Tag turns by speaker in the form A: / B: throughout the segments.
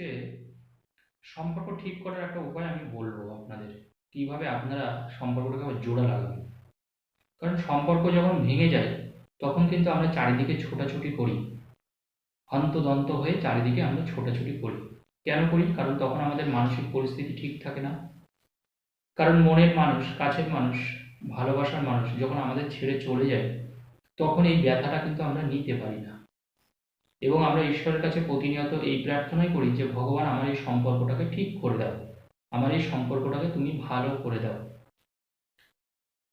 A: আজকে সম্পর্ক ঠিক করার একটা উপায় আমি বলব আপনাদের। কীভাবে আপনারা সম্পর্কটাকে আবার জোড়া লাগাবেন। কারণ সম্পর্ক যখন ভেঙে যায়, তখন কিন্তু আমরা চারিদিকে ছোটাছুটি করি। হন্তদন্ত হয়ে চারিদিকে আমরা ছোটাছুটি করি। কেন করি? কারণ তখন আমাদের মানসিক পরিস্থিতি ঠিক থাকে না। কারণ মনের মানুষ, কাছের মানুষ, ভালোবাসার মানুষ যখন আমাদের ছেড়ে চলে যায়, তখন এই ব্যথাটা কিন্তু আমরা নিতে পারি না। এবং আমরা ঈশ্বরের কাছে প্রতিনিয়ত এই প্রার্থনাই করি যে, ভগবান, আমার এই সম্পর্কটাকে ঠিক করে দাও। আমার এই সম্পর্কটাকে তুমি ভালো করে দাও।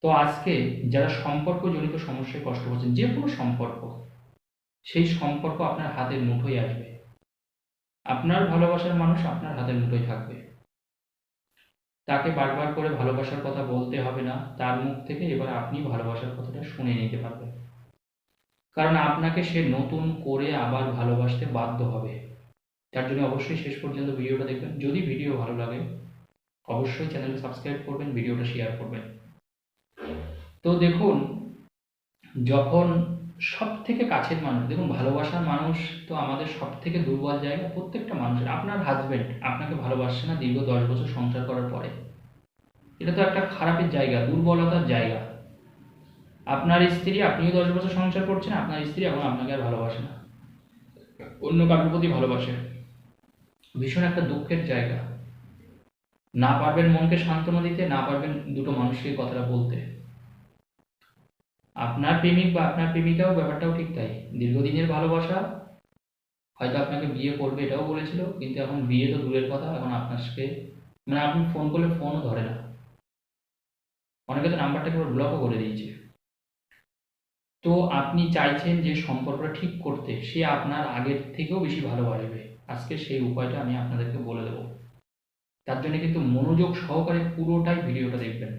A: তো আজকে যারা সম্পর্কজনিত সমস্যায় কষ্ট পাচ্ছেন, যে কোনো সম্পর্ক, সেই সম্পর্ক আপনার হাতের মুঠোয় আসবে। আপনার ভালোবাসার মানুষ আপনার হাতের মুঠোয় থাকবে। তাকে বারবার করে ভালোবাসার কথা বলতে হবে না, তার মুখ থেকে এবার আপনি ভালোবাসার কথাটা শুনে নিতে পারবেন। কারণ আপনাকে সে নতুন করে আবার ভালোবাসতে বাধ্য হবে। তার জন্য অবশ্যই শেষ পর্যন্ত ভিডিওটা দেখবেন। যদি ভিডিও ভালো লাগে, অবশ্যই চ্যানেলটা সাবস্ক্রাইব করবেন, ভিডিওটা শেয়ার করবেন। তো দেখুন, যখন সব থেকে কাছের মানুষ, দেখুন, ভালোবাসার মানুষ তো আমাদের সব থেকে দুর্বল জায়গা প্রত্যেকটা মানুষের। আপনার হাজবেন্ড আপনাকে ভালোবাসছে না দীর্ঘ দশ বছর সংসার করার পরে। এটা তো একটা খারাপের জায়গা, দুর্বলতার জায়গা। আপনার স্ত্রী, আপনিও দশ বছর সংসার করছেন, আপনার স্ত্রী এখন আপনাকে আর ভালোবাসে না। অন্য কারোর প্রতি ভালোবাসে। ভীষণ একটা দুঃখের জায়গা। না পারবেন মনকে সান্ত্বনা দিতে, না পারবেন দুটো মানুষকে কথাটা বলতে। আপনার প্রেমিক বা আপনার প্রেমিকাও ব্যাপারটাও ঠিক তাই। দীর্ঘদিনের ভালোবাসা, হয়তো আপনাকে বিয়ে করবে এটাও বলেছিল, কিন্তু এখন বিয়ে তো দূরের কথা, এখন আপনাকে মানে আপনি ফোন করলে ফোনও ধরে না। অনেকে তো নাম্বারটাকে ব্লকও করে দিয়েছে। তো আপনি চাইছেন যে সম্পর্কটা ঠিক করতে, সে আপনার আগের থেকেও বেশি ভালোবাসবে আজকে সেই উপায়টা আমি আপনাদেরকে বলে দেবো। তার জন্য কিন্তু মনোযোগ সহকারে পুরোটাই ভিডিওটা দেখবেন।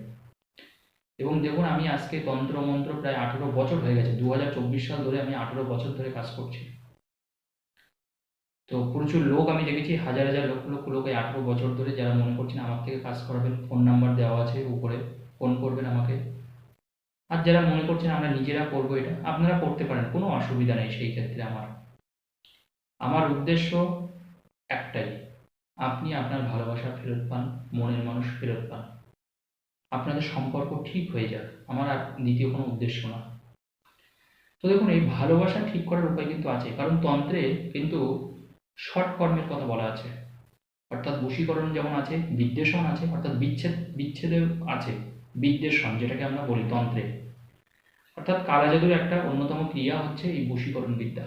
A: এবং দেখুন, আমি আজকে তন্ত্র মন্ত্র প্রায় আঠেরো বছর হয়ে গেছে। দু হাজার চব্বিশ সাল ধরে আমি আঠেরো বছর ধরে কাজ করছি। তো প্রচুর লোক আমি দেখেছি, হাজার হাজার লক্ষ লক্ষ লোক এই আঠেরো বছর ধরে যারা মনে করছেন, আমার থেকে কাজ করাবেন, ফোন নাম্বার দেওয়া আছে উপরে। ফোন করবেন আমাকে। আর যারা মনে করছেন আমরা নিজেরা করব এটা, আপনারা করতে পারেন, কোনো অসুবিধা নেই সেই ক্ষেত্রে আমার। আমার উদ্দেশ্য একটাই, আপনি আপনার ভালোবাসা ফেরত পান, মনের মানুষ ফেরত পান। আপনাদের সম্পর্ক ঠিক হয়ে যাক, আমার আর দ্বিতীয় কোনো উদ্দেশ্য না। তো দেখুন, এই ভালোবাসা ঠিক করার উপায় কিন্তু আছে, কারণ তন্ত্রে কিন্তু শর্ট কর্মের কথা বলা আছে। অর্থাৎ বশীকরণ যেমন আছে, বিদ্বেষণ আছে, অর্থাৎ বিচ্ছেদ বিচ্ছেদের আছে, বিদ্বেষণ যেটাকে আমরা বলি তন্ত্রে। অর্থাৎ কালাজাদুর একটা অন্যতম ক্রিয়া হচ্ছে এই বশীকরণ বিদ্যা।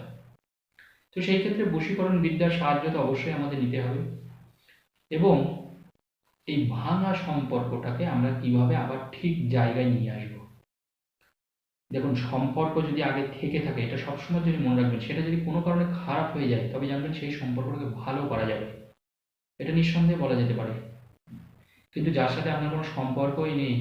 A: তো সেই ক্ষেত্রে বশীকরণ বিদ্যার সাহায্য তো অবশ্যই আমাদের নিতে হবে। এবং এই ভাঙা সম্পর্কটাকে আমরা কীভাবে আবার ঠিক জায়গায় নিয়ে আসব? দেখুন, সম্পর্ক যদি আগে থেকে থাকে, এটা সবসময় যদি মনে রাখবেন, সেটা যদি কোনো কারণে খারাপ হয়ে যায়, তবে জানবেন সেই সম্পর্কটাকে ভালো করা যাবে। এটা নিঃসন্দেহে বলা যেতে পারে। কিন্তু যার সাথে আপনার কোনো সম্পর্কই নেই,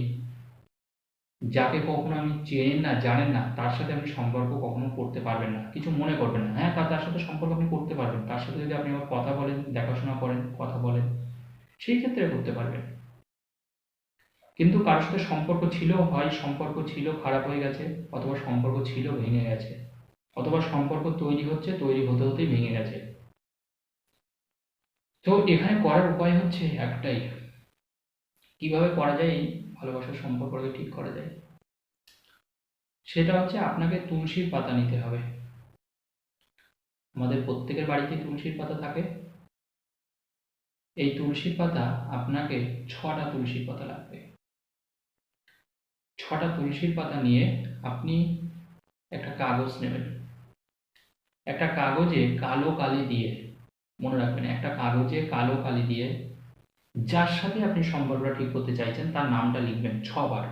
A: যাকে কখনো আপনি চেনেন না, জানেন না, তার সাথে আপনি সম্পর্ক কখনো করতে পারবেন না। কিছু মনে করবেন না। হ্যাঁ তার সাথে সম্পর্ক আপনি করতে পারবেন। তার সাথে যদি আপনি আবার কথা বলেন, দেখাশোনা করেন, কথা বলেন, সেই ক্ষেত্রে করতে পারবেন। কিন্তু কারোর সাথে সম্পর্ক ছিল, হয় সম্পর্ক ছিল, খারাপ হয়ে গেছে, অথবা সম্পর্ক ছিল, ভেঙে গেছে, অথবা সম্পর্ক তৈরি হচ্ছে, তৈরি হতে হতেই ভেঙে গেছে। তো এখানে করার উপায় হচ্ছে একটাই। কীভাবে করা যায় এই ভালোবাসার সম্পর্কটাকে ঠিক করা যায়? সেটা হচ্ছে আপনাকে তুলসীর পাতা নিতে হবে। আমাদের প্রত্যেকের বাড়িতে তুলসীর পাতা থাকে। এই তুলসীর পাতা আপনাকে ছটা তুলসীর পাতা লাগবে। ছটা তুলসীর পাতা নিয়ে আপনি একটা কাগজ নেবেন। একটা কাগজে কালো কালি দিয়ে মনে রাখবেন, একটা কাগজে কালো কালি দিয়ে যার সাথে আপনি সম্পর্কটা ঠিক করতে চাইছেন, তার নামটা লিখবেন ছবার।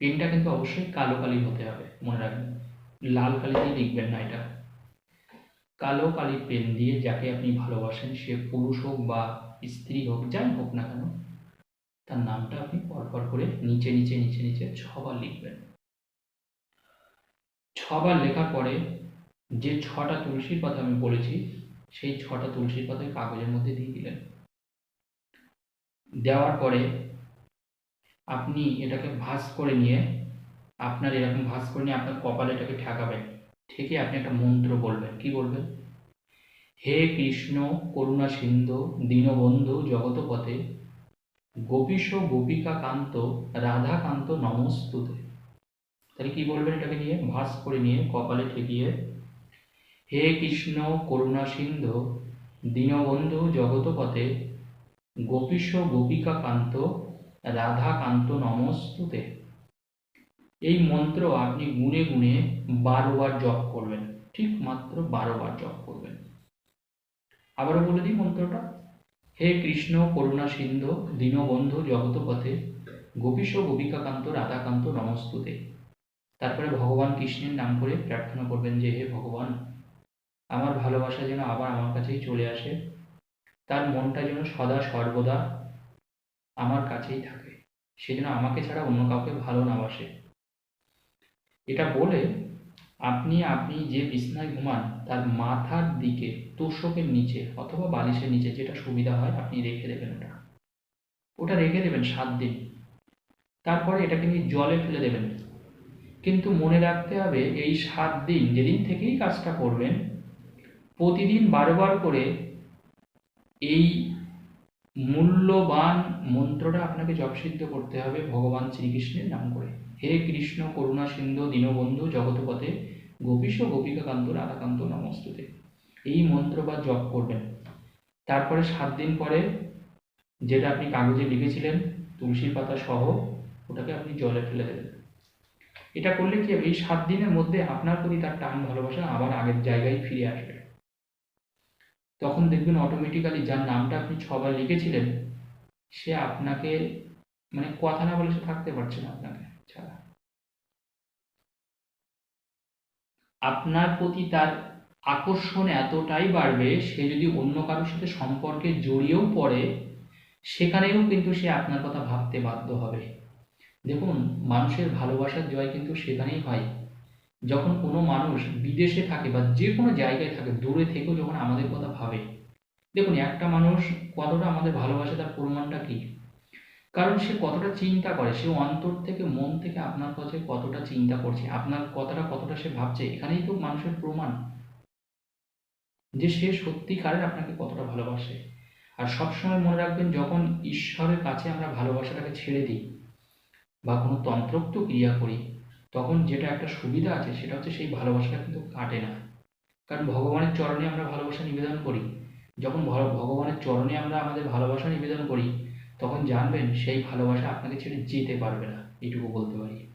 A: পেনটা কিন্তু অবশ্যই কালো কালি হতে হবে, মনে রাখবেন। লাল কালি দিয়ে লিখবেন না এটা। কালো কালি পেন দিয়ে যাকে আপনি ভালোবাসেন, সে পুরুষ হোক বা স্ত্রী হোক, যাই হোক না কেন, তার নামটা আপনি পরপর করে নিচে নিচে নিচে নিচে ছবার লিখবেন। ছবার লেখার পরে যে ছটা তুলসীর পাতা আমি বলেছি সেই ছটা তুলসীর পাতায় কাগজের মধ্যে দিয়ে দিলেন। দেওয়ার পরে আপনি এটাকে ভাঁজ করে নিয়ে, আপনার এরকম ভাঁজ করে নিয়ে আপনার কপালে এটাকে ঠেকাবেন। ঠেকে আপনি একটা মন্ত্র বলবেন। কি বলবেন? হে কৃষ্ণ করুণা সিন্ধু, দীনবন্ধু জগতপথে গোপীশ গোপিকা কান্ত রাধা কান্ত নমস্তুতে। তাহলে কি বলবেন এটাকে নিয়ে? ভাস করে নিয়ে কপালে ঠেকিয়ে হে কৃষ্ণ করুণা সিন্ধু, দীনবন্ধু জগতপথে, গোপীশ গোপিকা কান্ত রাধা কান্ত নমস্তুতে। এই মন্ত্র আপনি গুনে গুনে বারো বার জপ করবেন, ঠিক মাত্র বারো বার জপ করবেন। আবারও বলে দিই মন্ত্রটা। হে কৃষ্ণ করুণা সিন্ধু, দীনবন্ধু জগতপথে, গোপীশ গোপিকাকান্ত, রাধাকান্ত নমস্তুতে। তারপরে ভগবান কৃষ্ণের নাম করে প্রার্থনা করবেন যে, হে ভগবান আমার ভালোবাসা যেন আবার আমার কাছেই চলে আসে। তার মনটা যেন সদা সর্বদা আমার কাছেই থাকে। সে যেন আমাকে ছাড়া অন্য কাউকে ভালো না বাসে। এটা বলে আপনি আপনি যে বিছনায় ঘুমান, তার মাথার দিকে তোষকের নিচে অথবা বালিশের নিচে যেটা সুবিধা হয়, আপনি রেখে দেবেন ওটা। ওটা রেখে দেবেন সাত দিন। তারপরে এটাকে নিয়ে জলে ফেলে দেবেন। কিন্তু মনে রাখতে হবে, এই সাত দিন যেদিন থেকেই কাজটা করবেন প্রতিদিন বারবার করে এই মূল্যবান মন্ত্রটা আপনাকে জপসিদ্ধ করতে হবে ভগবান শ্রীকৃষ্ণের নাম করে। হে কৃষ্ণ, করুণা সিন্ধু, দীনবন্ধু জগতপথে গোপীশ গোপিকাকান্ত রাধাকান্ত নমস্তুতে। এই মন্ত্র বা জপ করবেন। তারপরে সাত দিন পরে যেটা আপনি কাগজে লিখেছিলেন তুলসী পাতা সহ, ওটাকে আপনি জলে ফেলে দেবেন। এটা করলে কি হবে? এই সাত দিনের মধ্যে আপনার প্রতি তার টান ভালোবাসা আবার আগের জায়গায় ফিরে আসবে। তখন দেখবেন অটোমেটিক্যালি যার নামটা আপনি ছবার লিখেছিলেন, সে আপনাকে মানে কথা না বলে সে থাকতে পারছে না আপনাকে ছাড়া। আপনার প্রতি তার আকর্ষণ এতটাই বাড়বে, সে যদি অন্য কারোর সাথে সম্পর্কে জড়িয়েও পড়ে, সেখানেও কিন্তু সে আপনার কথা ভাবতে বাধ্য হবে। দেখুন, মানুষের ভালোবাসার জয় কিন্তু সেখানেই হয়। যখন কোনো মানুষ বিদেশে থাকে বা যে কোনো জায়গায় থাকে, দূরে থেকেও যখন আমাদের কথা ভাবে, দেখুন একটা মানুষ কতটা আমাদের ভালোবাসে তার প্রমাণটা কি? কারণ সে কতটা চিন্তা করে, সে অন্তর থেকে মন থেকে আপনার কাছে কতটা চিন্তা করছে, আপনার কথাটা কতটা সে ভাবছে, এখানেই তো মানুষের প্রমাণ। যে সে সত্যিকারের আপনাকে কতটা ভালোবাসে। আর সবসময় মনে রাখবেন, যখন ঈশ্বরের কাছে আমরা ভালোবাসাটাকে ছেড়ে দিই বা কোনো তন্ত্রোক্ত ক্রিয়া করি তখন যেটা একটা সুবিধা আছে সেটা হচ্ছে সেই ভালোবাসাটা কিন্তু কাটে না। কারণ ভগবানের চরণে আমরা ভালোবাসা নিবেদন করি। যখন ভগবানের চরণে আমরা আমাদের ভালোবাসা নিবেদন করি, তখন জানবেন সেই ভালোবাসা আপনাকে ছেড়ে যেতে পারবে না, এইটুকু বলতে পারি।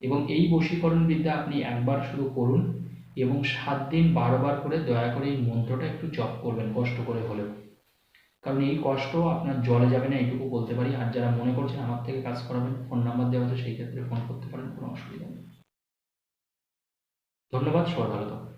A: এবং এই বশীকরণ বিদ্যা আপনি একবার শুরু করুন এবং সাত দিন বারবার করে দয়া করে এই মন্ত্রটা একটু জপ করবেন, কষ্ট করে হলেও। কারণ এই কষ্ট আপনার জলে যাবে না, এইটুকু বলতে পারি। আর যারা মনে করছেন আমার থেকে কাজ করাবেন ফোন নাম্বার দেওয়া আছে, সেই ক্ষেত্রে ফোন করতে পারেন, কোনো অসুবিধা নেই। ধন্যবাদ সবাই ভালো থাকুন।